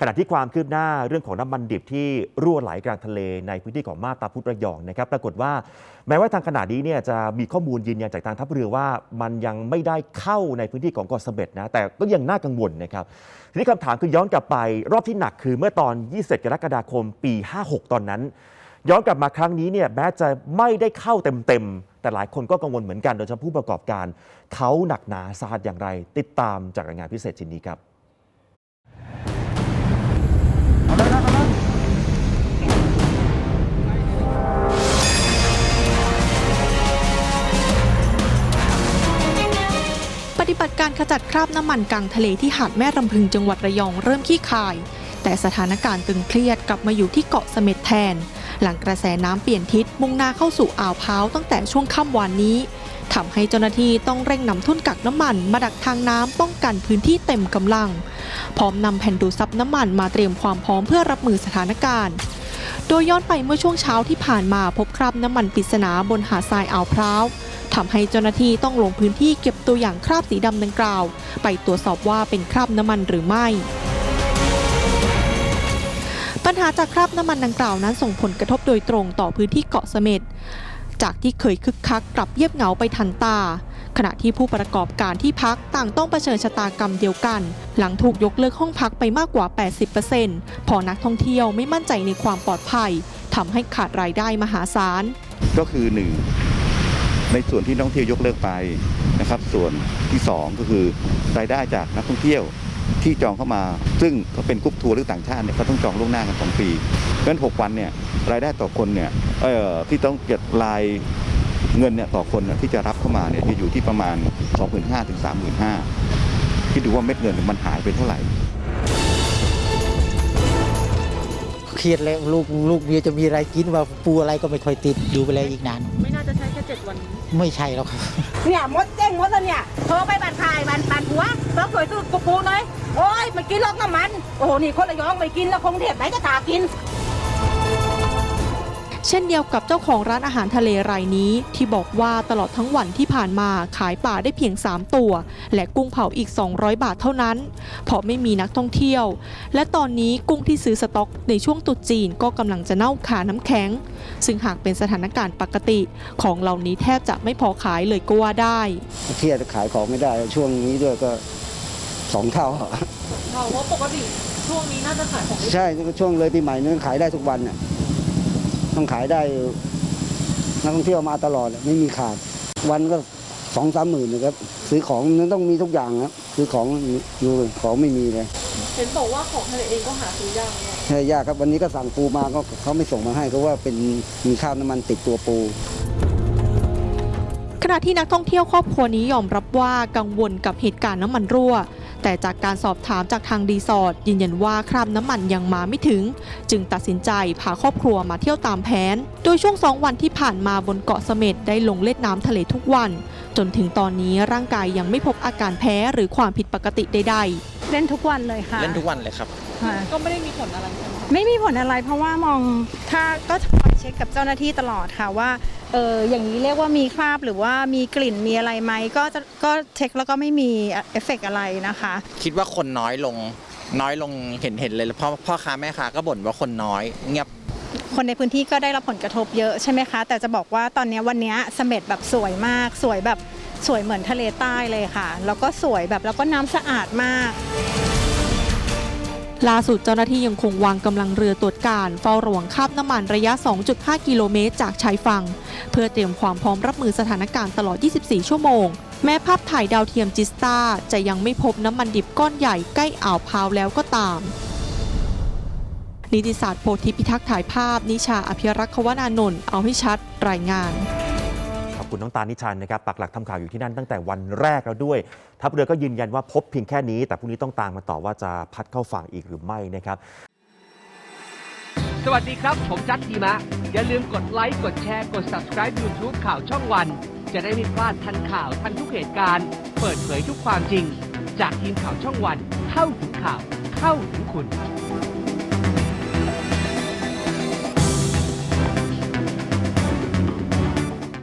ขณะที่ความคืบหน้าเรื่องของน้ำมันดิบที่รั่วไหลกลางทะเลในพื้นที่ของมาตาพุทธระยองนะครับ ปรากฏว่าแม้ว่าทางขณะนี้เนี่ยจะมีข้อมูลยืนยันจากทางทัพเรือว่า มันยังไม่ได้เข้าในพื้นที่ของเกาะเสม็ดนะแต่ก็ยังน่ากังวลนะครับทีนี้คำถามคือย้อนกลับไปรอบที่หนักคือเมื่อตอน20กรกฎาคม ปี 56 ตอนนั้น ย้อนกลับมาครั้งนี้เนี่ยแม้จะไม่ได้เข้าเต็มๆแต่หลายคนก็กังวลเหมือนกันโดยเฉพาะผู้ประกอบการเขาหนักหนาสาหัสอย่างไร ติดตามจากรายงานพิเศษชิ้นนี้ครับ บัติการขจัดคราบน้ำมันกลางทะเลที่หาดแม่รำพึงจังหวัดระยองเริ่มขี้คาย แต่สถานการณ์ตึงเครียดกลับมาอยู่ที่เกาะเสม็ดแทน หลังกระแสน้ำเปลี่ยนทิศมุ่งหน้าเข้าสู่อ่าวพร้าวตั้งแต่ช่วงค่ำวานนี้ทำให้เจ้าหน้าที่ต้องเร่งนำทุ่นกักน้ำมัน มาดักทางน้ำป้องกันพื้นที่เต็มกำลัง พร้อมนำแผ่นดูดซับน้ำมันมาเตรียมความพร้อมเพื่อรับมือสถานการณ์ โดยย้อนไปเมื่อช่วงเช้าที่ผ่านมาพบคราบน้ำมันปริศนาบนหาดทรายอ่าวพร้าวทำให้เจ้าหน้าที่ต้องลงพื้นที่เก็บตัวอย่างคราบสีดำดังกล่าว ไปตรวจสอบว่าเป็นคราบน้ำมันหรือไม่ ปัญหาจากคราบน้ำมันดังกล่าวนั้นส่งผลกระทบโดยตรงต่อพื้นที่เกาะเสม็ด จากที่เคยคึกคักกลับเยียบเหงาไปทันตา ขณะที่ผู้ประกอบการที่พักต่างต้องเผชิญชะตากรรมเดียวกัน หลังถูกยกเลิกห้องพักไปมากกว่า 80%พอนักท่องเที่ยวไม่มั่นใจในความปลอดภัยทำให้ขาดรายได้มหาศาล ก็คือหนึ่งในส่วนที่นักท่องเที่ยวยกเลิกไปนะครับ ส่วนที่สองก็คือรายได้จากนักท่องเที่ยวที่จองเข้ามา ซึ่งก็เป็นกรุ๊ปทัวร์หรือต่างชาติเนี่ยเขาต้องจองล่วงหน้ากันสอ งปีเพราะฉะนั้นหกวันเนี่ยรายได้ต่อคนเนี่ยเอ่อที่ต้องเก็บรายเงินเนี่ยต่อคนเนี่ยที่จะรับเข้ามาเนี่ยจะอยู่ที่ประมาณ 25,000ถึง35,000คิดดูว่าเม็ดเงินมันหายไปเท่าไหร่เครียดแล้วลูกลูกเมียจะมีอะไรกินว่าปูอะไรก็ไม่ค่อยติดอยู่ไปแล้วอีกนาน ไม่น่าจะใช้แค่7วัน ไม่ใช่แล้วครับเนี่ยมดเจ้งมดแล้วเนี่ยโทรไปบันทายบันบันหัวเพิ่งเคยซื้อกูปูหน่อยโอ้ยไม่กินหรอกน้ำมัน โอ้โหนี่คนระยองไม่กินแล้วคงเทพไหนจะตากิน เช่นเดียวกับเจ้าของร้านอาหารทะเลรายนี้ ที่บอกว่าตลอดทั้งวันที่ผ่านมาขายป่าได้เพียง 3 ตัว และกุ้งเผาอีก 200 บาทเท่านั้น เพราะไม่มีนักท่องเที่ยว และตอนนี้กุ้งที่ซื้อสต็อกในช่วงตรุษจีนก็กำลังจะเน่าคาน้ำแข็ง ซึ่งหากเป็นสถานการณ์ปกติ ของเหล่านี้แทบจะไม่พอขายเลยก็ว่าได้เครียดขายของไม่ได้ช่วงนี้ด้วยก็สองเท่าเราว่าปกติช่วงนี้น่าจะขายของใช่ช่วงเลยปีใหม่นี่ขายได้ทุกวันน่ะ ต้องขายได้นักท่องเที่ยวมาตลอดไม่มีขาด วันก็สองสามหมื่นนะครับ ซื้อของนั้นต้องมีทุกอย่างนะซื้อของอยู่ของไม่มีเลยเห็นบอกว่าของทะเลเองก็หาซื้อยากใช่ยากครับวันนี้ก็สั่งปูมาก็เขาไม่ส่งมาให้เพราะว่าเป็นมีข้าวน้ำมันติดตัวปู ขณะที่นักท่องเที่ยวครอบครัวนี้ยอมรับว่ากังวลกับเหตุการณ์น้ำมันรั่ว แต่จากการสอบถามจากทางรีสอร์ทยืนยันว่าคราบน้ำมันยังมาไม่ถึง จึงตัดสินใจพาครอบครัวมาเที่ยวตามแผน โดยช่วงสองวันที่ผ่านมาบนเกาะเสม็ดได้ลงเล่นน้ำทะเลทุกวัน จนถึงตอนนี้ร่างกายยังไม่พบอาการแพ้หรือความผิดปกติใดเล่นทุกวันเลยค่ะเล่นทุกวันเลยครับค่ะๆก็ไม่ได้มีผลอะไรใช่ไหมไม่มีผลอะไรเพราะว่ามองถ้าก็คอยเช็คกับเจ้าหน้าที่ตลอดค่ะว่า เอออย่างนี้เรียกว่ามีคราบหรือว่ามีกลิ่นมีอะไรไหมก็จะก็เช็คแล้วก็ไม่มีเอฟเฟกต์อะไรนะคะ คิดว่าคนน้อยลงน้อยลงเห็นเห็นเลยเพราะพ่อค้าแม่ค้าก็บ่นว่าคนน้อย เงียบคนในพื้นที่ก็ได้รับผลกระทบเยอะใช่ไหมคะ แต่จะบอกว่าตอนนี้วันนี้เสม็ดแบบสวยมาก สวยแบบสวยเหมือนทะเลใต้เลยค่ะ แล้วก็สวยแบบแล้วก็น้ำสะอาดมาก ล่าสุดเจ้าหน้าที่ยังคงวางกำลังเรือตรวจการเฝ้าระวังคาบน้ำมันระยะ 2.5 กิโลเมตรจากชายฝั่ง เพื่อเตรียมความพร้อมรับมือสถานการณ์ตลอด 24 ชั่วโมง แม้ภาพถ่ายดาวเทียมจิสตาจะยังไม่พบน้ำมันดิบก้อนใหญ่ใกล้อ่าวพาวแล้วก็ตาม นิติศาสตร์โพธิพิทักษ์ถ่ายภาพ นิชาอภิรักษ์วนานนท์เอาให้ชัดรายงาน คุณน้องตาลนิชันนะครับปักหลักทำข่าวอยู่ที่นั่นตั้งแต่วันแรกแล้วด้วย ทัพเรือก็ยืนยันว่าพบเพียงแค่นี้ แต่พรุ่งนี้ต้องตามมาต่อว่าจะพัดเข้าฝั่งอีกหรือไม่นะครับ สวัสดีครับ ผมจัดทีมะ อย่าลืมกดไลค์ กดแชร์ กด subscribe YouTube ข่าวช่องวัน จะได้ไม่พลาดทันข่าวทันทุกเหตุการณ์ เปิดเผยทุกความจริง จากทีมข่าวช่องวัน เข้าถึงข่าว เข้าถึงคุณ